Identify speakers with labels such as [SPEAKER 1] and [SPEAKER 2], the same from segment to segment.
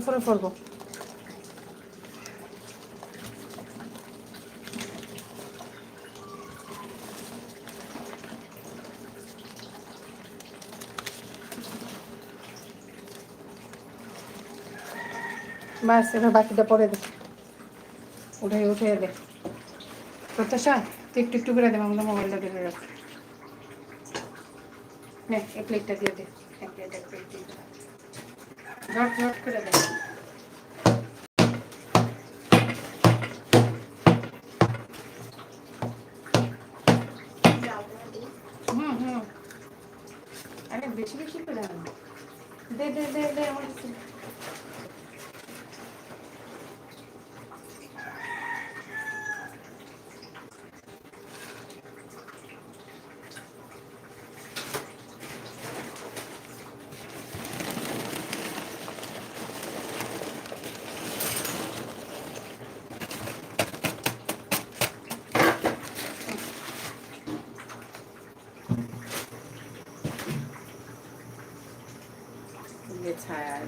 [SPEAKER 1] উপরে পড়ব বাস, এবার বাকিটা পরে দে। উঠে উঠে দে। প্রত্যাশা, তুই একটু একটু করে দে আমাদের মোবাইলটা ধরে রাখ। এক প্লেটটা দিয়ে দে। এক প্লেট এক প্লেট দিয়ে দে ঝট ঝট করে দে হুম হুম। আরে বেশি বেশি করে দে দে দে দে, আমার 你猜啊？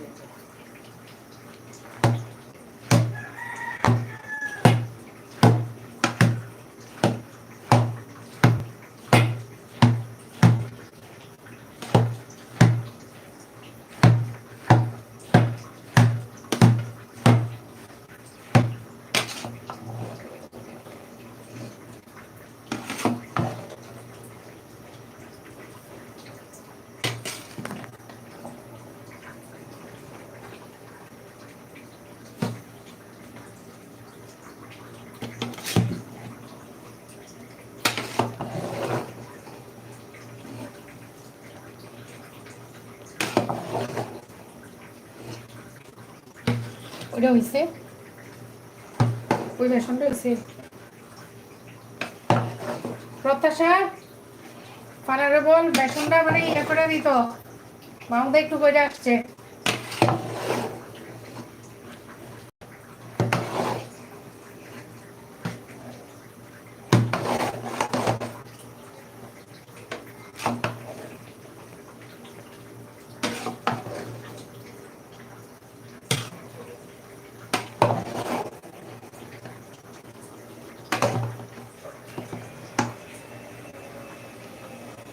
[SPEAKER 1] ওটা ওই বেসনটা হইছে প্রত্যাশা পানারে বল বেসনটা মানে ইয়ে করে দিত। মামদা একটু করে আসছে।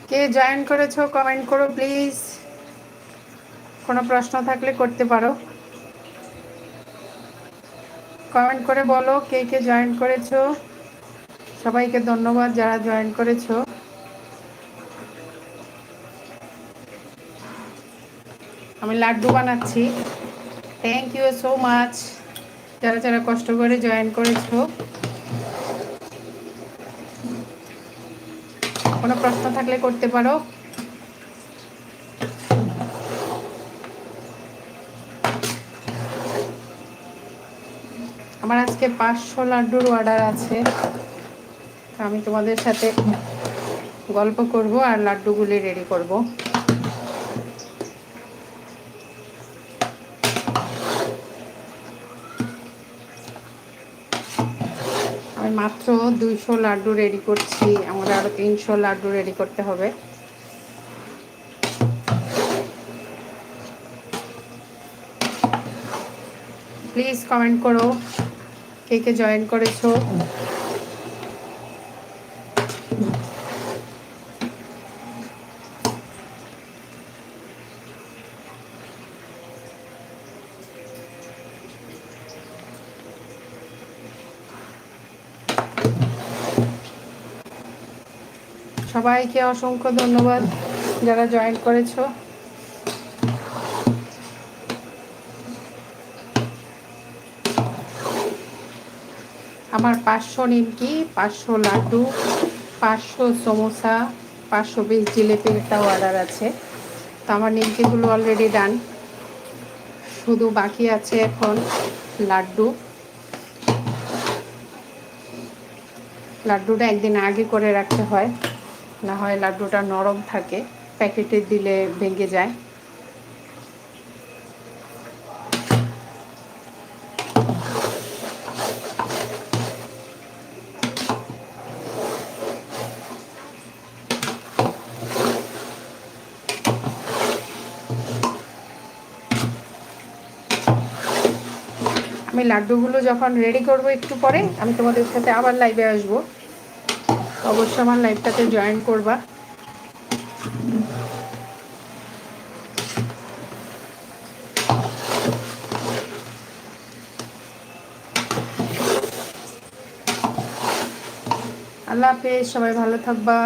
[SPEAKER 1] কে জয়েন করেছ কমেন্ট করো প্লিজ কোনো প্রশ্ন থাকলে করতে পারো। কমেন্ট করে বলো কে কে জয়েন করেছ। সবাইকে ধন্যবাদ যারা জয়েন করেছ। আমি লাড্ডু বানাচ্ছি। থ্যাংক ইউ সো মাচ যারা যারা কষ্ট করে জয়েন করেছ। কোনো প্রশ্ন থাকলে করতে পারো। আমার আজকে পাঁচশো লাড্ডুর অর্ডার আছে। আমি তোমাদের সাথে গল্প করব আর লাড্ডুগুলি রেডি করব। মাত্র দুইশো লাড্ডু রেডি করছি। আমাদের আরও তিনশো লাড্ডু রেডি করতে হবে। প্লিজ কমেন্ট করো, কে কে জয়েন করেছ। সবাইকে অসংখ্য ধন্যবাদ যারা জয়েন করেছ। আমার পাঁচশো নিমকি, পাঁচশো লাড্ডু, পাঁচশো সমোসা, পাঁচশো পিস জিলেপির একটা অর্ডার আছে। তো আমার নিমকিগুলো অলরেডি ডান শুধু বাকি আছে এখন লাড্ডু। লাড্ডুটা একদিন আগে করে রাখতে হয়। না হয় লাড্ডুটা নরম থাকে, প্যাকেটে দিলে ভেঙে যায়। আমি লাড্ডুগুলো যখন রেডি করব একটু পরে, আমি তোমাদের সাথে আবার লাইভে আসব। অবশ্যই আমার লাইভটাতে জয়েন করবা। আল্লাহ হাফেজ সবাই ভালো থাকবা।